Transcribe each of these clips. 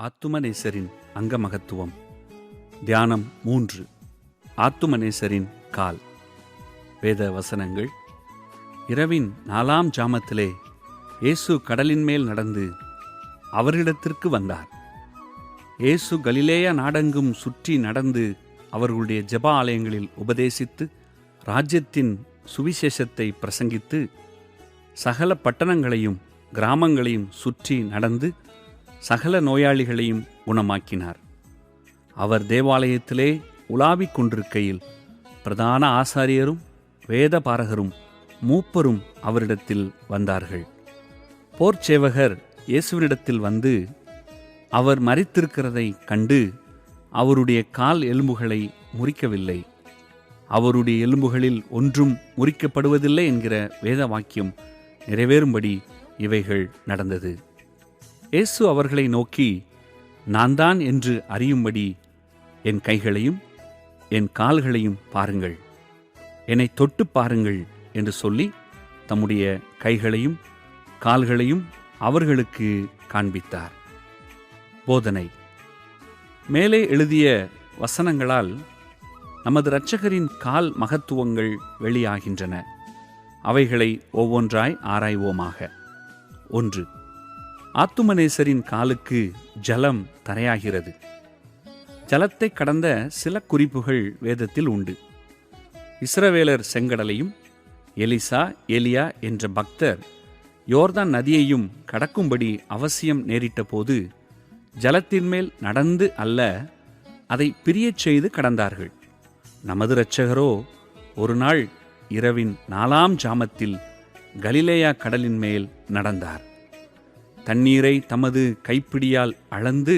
ஆத்துமநேசரின் அங்கமகத்துவம். தியானம் மூன்று. ஆத்துமநேசரின் கால். வேத வசனங்கள். இரவின் நாலாம் ஜாமத்திலே இயேசு கடலின் மேல் நடந்து அவரிடத்திற்கு வந்தார். இயேசு கலிலேய நாடெங்கும் சுற்றி நடந்து அவர்களுடைய ஜெப ஆலயங்களில் உபதேசித்து ராஜ்யத்தின் சுவிசேஷத்தை பிரசங்கித்து சகல பட்டணங்களையும் கிராமங்களையும் சுற்றி நடந்து சகல நோயாளிகளையும் குணமாக்கினார். அவர் தேவாலயத்திலே உலாவிக் கொண்டிருக்கையில் பிரதான ஆசாரியரும் வேத பாரகரும் மூப்பரும் அவரிடத்தில் வந்தார்கள். போர்ச்சேவகர் இயேசுவினிடத்தில் வந்து அவர் மறித்திருக்கிறதை கண்டு அவருடைய கால் எலும்புகளை முறிக்கவில்லை. அவருடைய எலும்புகளில் ஒன்றும் முறிக்கப்படுவதில்லை என்கிற வேத வாக்கியம் நிறைவேறும்படி இவைகள் நடந்தது. இயேசு அவர்களை நோக்கி நான் தான் என்று அறியும்படி என் கைகளையும் என் கால்களையும் பாருங்கள். என்னை தொட்டு பாருங்கள் என்று சொல்லி தம்முடைய கைகளையும் கால்களையும் அவர்களுக்கு காண்பித்தார். போதனை. மேலே எழுதிய வசனங்களால் நமது இரட்சகரின் கால் மகத்துவங்கள் வெளியாகின்றன. அவைகளை ஒவ்வொன்றாய் ஆராய்வோமாக. ஒன்று. ஆத்துமனேசரின் காலுக்கு ஜலம் தரையாகிறது. ஜலத்தை கடந்த சில குறிப்புகள் வேதத்தில் உண்டு. இஸ்ரவேலர் செங்கடலையும் எலிசா எலியா என்ற பக்தர் யோர்தான் நதியையும் கடக்கும்படி அவசியம் நேரிட்ட போது ஜலத்தின் மேல் நடந்து அல்ல அதை பிரியச் செய்து கடந்தார்கள். நமது இரட்சகரோ ஒரு நாள் இரவின் நாலாம் ஜாமத்தில் கலிலேயா கடலின் மேல் நடந்தார். தண்ணீரை தமது கைப்பிடியால் அளந்து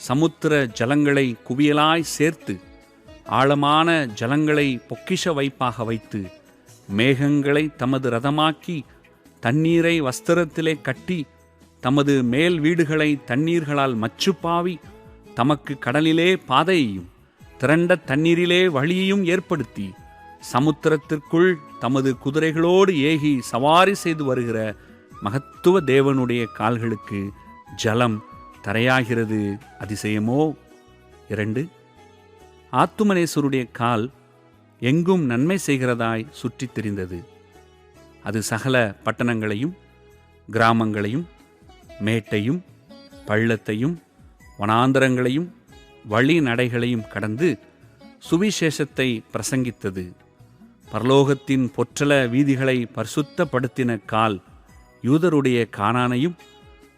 சமுத்திர ஜலங்களை குவியலாய் சேர்த்து ஆழமான ஜலங்களை பொக்கிஷ வைப்பாக வைத்து மேகங்களை தமது ரதமாக்கி தண்ணீரை வஸ்திரத்திலே கட்டி தமது மேல் வீடுகளை தண்ணீர்களால் மச்சுப்பாவி தமக்கு கடலிலே பாதையையும் திரண்ட தண்ணீரிலே வழியையும் ஏற்படுத்தி சமுத்திரத்திற்குள் தமது குதிரைகளோடு ஏகி சவாரி செய்து வருகிற மகத்துவ தேவனுடைய கால்களுக்கு ஜலம் தரையாகிறது அதிசயமோ? இரண்டு ஆத்துமனேஸ்வருடைய கால் எங்கும் நன்மை செய்கிறதாய் சுற்றித் திரிந்தது. அது சகல பட்டணங்களையும் கிராமங்களையும் மேட்டையும் பள்ளத்தையும் வனாந்தரங்களையும் வழி நடைகளையும் கடந்து சுவிசேஷத்தை பிரசங்கித்தது. பரலோகத்தின் பொற்றல வீதிகளை பரிசுத்தப்படுத்தின கால் யூதருடைய கானானையும்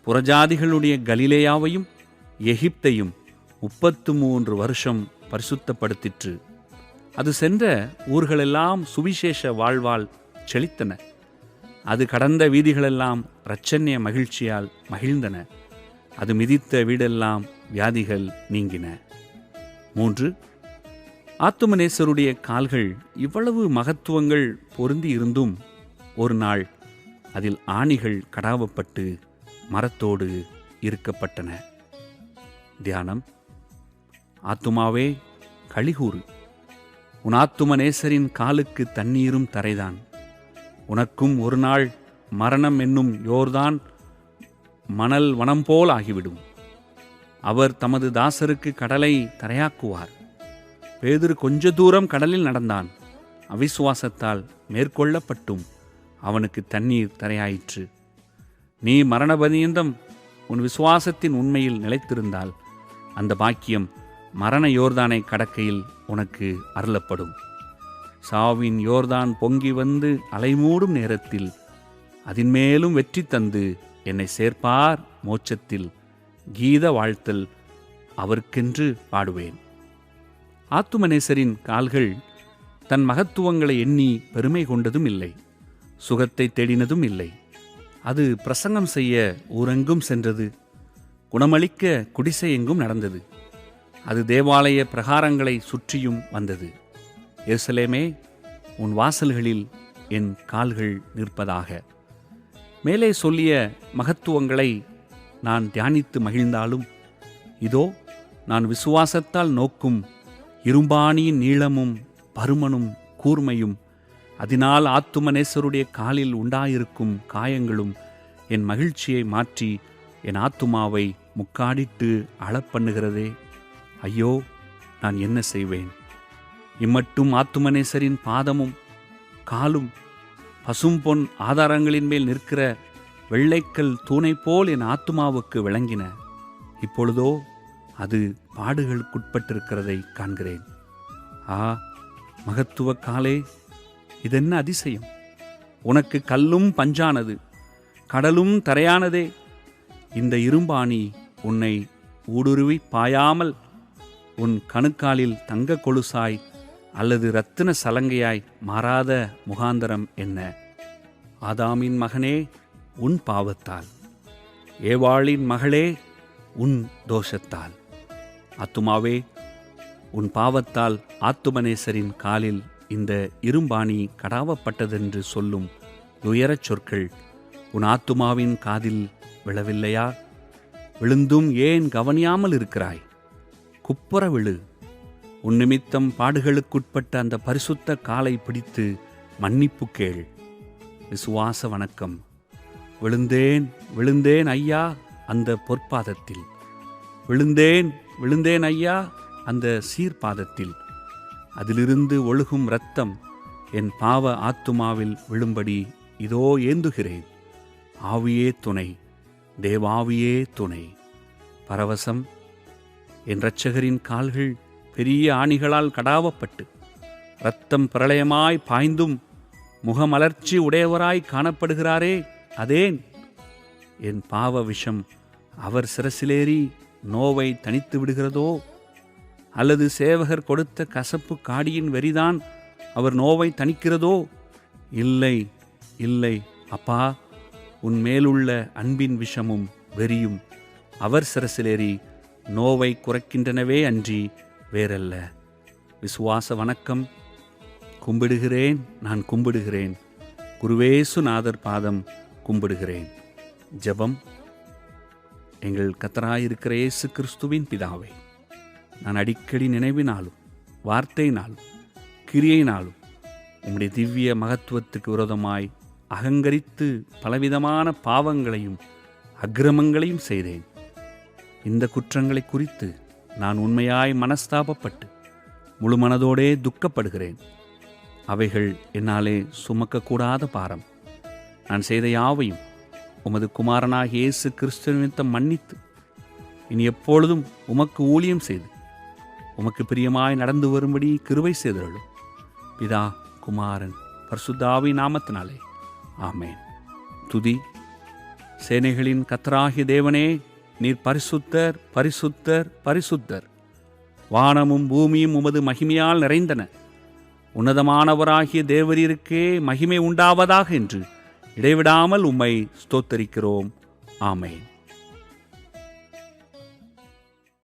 புறஜாதிகளுடைய கலிலேயாவையும் எகிப்தையும் முப்பத்து மூன்று வருஷம் பரிசுத்தப்படுத்திற்று. அது சென்ற ஊர்களெல்லாம் சுவிசேஷ வாழ்வால் செழித்தன. அது கடந்த வீதிகளெல்லாம் இரட்சண்ய மகிழ்ச்சியால் மகிழ்ந்தன. அது மிதித்த வீடெல்லாம் வியாதிகள் நீங்கின. மூன்று ஆத்துமனேசருடைய கால்கள் இவ்வளவு மகத்துவங்கள் பொருந்தி இருந்தும் ஒரு நாள் அதில் ஆணிகள் கடாவப்பட்டு மரத்தோடு இருக்கப்பட்டன. தியானம். ஆத்துமாவே கழிகூறு உன் ஆத்துமனேசரின் காலுக்கு தண்ணீரும் தரைதான். உனக்கும் ஒரு நாள் மரணம் என்னும் யோர்தான் மணல் வனம் போல் ஆகிவிடும். அவர் தமது தாசருக்கு கடலை தரையாக்குவார். பேதுரு கொஞ்ச தூரம் கடலில் நடந்தான். அவிசுவாசத்தால் மேற்கொள்ளப்பட்டும். அவனுக்கு தண்ணீர் தரையாயிற்று. நீ மரணபதியந்தம் உன் விசுவாசத்தின் உண்மையில் நிலைத்திருந்தால் அந்த பாக்கியம் மரண யோர்தானை கடக்கையில் உனக்கு அருளப்படும். சாவின் யோர்தான் பொங்கி வந்து அலைமூடும் நேரத்தில் அதின் மேலும் வெற்றி தந்து என்னை சேர்ப்பார் மோட்சத்தில் கீத வாழ்த்தல் அவருக்கென்று பாடுவேன். ஆத்துமனேசரின் கால்கள் தன் மகத்துவங்களை எண்ணி பெருமை கொண்டதும் இல்லை சுகத்தை தேடினதும் இல்லை. அது பிரசங்கம் செய்ய ஊரெங்கும் சென்றது. குணமளிக்க குடிசை எங்கும் நடந்தது. அது தேவாலய பிரகாரங்களை சுற்றியும் வந்தது. எருசலேமே உன் வாசல்களில் என் கால்கள் நிற்பதாக. மேலே சொல்லிய மகத்துவங்களை நான் தியானித்து மகிழ்ந்தாலும் இதோ நான் விசுவாசத்தால் நோக்கும் இரும்பாணியின் நீளமும் பருமனும் கூர்மையும் அதனால் ஆத்துமநேசருடைய காலில் உண்டாயிருக்கும் காயங்களும் என் மகிழ்ச்சியை மாற்றி என் ஆத்துமாவை முக்காடிட்டு அளப்பண்ணுகிறதே ஐயோ நான் என்ன செய்வேன்? இம்மட்டும் ஆத்துமனேசரின் பாதமும் காலும் பசும்பொன் ஆதாரங்களின் மேல் நிற்கிற வெள்ளைக்கல் தூணை போல் என் ஆத்துமாவுக்கு விளங்கின. இப்பொழுதோ அது பாடுகளுக்குட்பட்டிருக்கிறதை காண்கிறேன். ஆ மகத்துவ காலே இது என்ன அதிசயம்? உனக்கு கல்லும் பஞ்சானது கடலும் தரையானதே. இந்த இரும்பாணி உன்னை ஊடுருவி பாயாமல் உன் கணுக்காலில் தங்க கொலுசாய் அல்லது இரத்தின சலங்கையாய் மாறாத முகாந்தரம் என்ன? ஆதாமின் மகனே உன் பாவத்தால். ஏவாளின் மகளே உன் தோஷத்தால். அத்துமாவே உன் பாவத்தால் ஆத்துமனேசரின் காலில் இந்த இரும்பாணி கடாவப்பட்டதென்று சொல்லும் துயரச் சொற்கள் உன் ஆத்துமாவின் காதில் விழவில்லையா? விழுந்தும் ஏன் கவனியாமல் இருக்கிறாய்? குப்புற விழு. உன் நிமித்தம் பாடுகளுக்குட்பட்ட அந்த பரிசுத்த காலை பிடித்து மன்னிப்பு கேள். விசுவாச வணக்கம். விழுந்தேன் விழுந்தேன் ஐயா அந்த பொற்பாதத்தில். விழுந்தேன் விழுந்தேன் ஐயா அந்த சீர்பாதத்தில். அதிலிருந்து ஒழுகும் இரத்தம் என் பாவ ஆத்துமாவில் விழும்படி இதோ ஏந்துகிறேன். ஆவியே துணை தேவாவியே துணை. பரவசம் என் இரட்சகரின் கால்கள் பெரிய ஆணிகளால் கடாவப்பட்டு இரத்தம் பிரளயமாய் பாய்ந்தும் முகமலர்ச்சி உடையவராய் காணப்படுகிறாரே அதேன். என் பாவ விஷம் அவர் சிரசிலேறி நோவை தனித்து விடுகிறதோ? அல்லது சேவகர் கொடுத்த கசப்பு காடியின் வெறிதான் அவர் நோவை தணிக்கிறதோ? இல்லை இல்லை அப்பா உன் மேலுள்ள அன்பின் விஷமும் வெறியும் அவர் சிரசிலேறி நோவை குறைக்கின்றனவே அன்றி வேறல்ல. விசுவாச வணக்கம். கும்பிடுகிறேன் நான் கும்பிடுகிறேன். குருவேசுநாதர் பாதம் கும்பிடுகிறேன். ஜெபம். எங்கள் கத்தராயிருக்கிற இயேசு கிறிஸ்துவின் பிதாவை. நான் அடிக்கடி நினைவினாலும் வார்த்தையினாலும் கிரியையினாலும் உம்முடைய திவ்ய மகத்துவத்துக்கு விரோதமாய் அகங்கரித்து பலவிதமான பாவங்களையும் அக்கிரமங்களையும் செய்தேன். இந்த குற்றங்களை குறித்து நான் உண்மையாய் மனஸ்தாபப்பட்டு முழு மனதோடே துக்கப்படுகிறேன். அவைகள் என்னாலே சுமக்கக்கூடாத பாரம். நான் செய்த யாவையும் உமது குமாரனாக இயேசு கிறிஸ்து நிமித்தம் மன்னித்து இனி எப்பொழுதும் உமக்கு ஊழியம் செய்து உமக்கு பிரியமாய் நடந்து வரும்படி கிருவை செய்தருளும். பிதா குமாரன் பர்சுத்தாவி நாமத்தினாலே. ஆமேன். துதி. சேனைகளின் கத்தராகிய தேவனே நீர் பரிசுத்தர் பரிசுத்தர் பரிசுத்தர். வானமும் பூமியும் உமது மகிமையால் நிறைந்தன. உன்னதமானவராகிய தேவரீருக்கே மகிமை உண்டாவதாக என்று இடைவிடாமல் உம்மை ஸ்தோத்தரிக்கிறோம். ஆமேன்.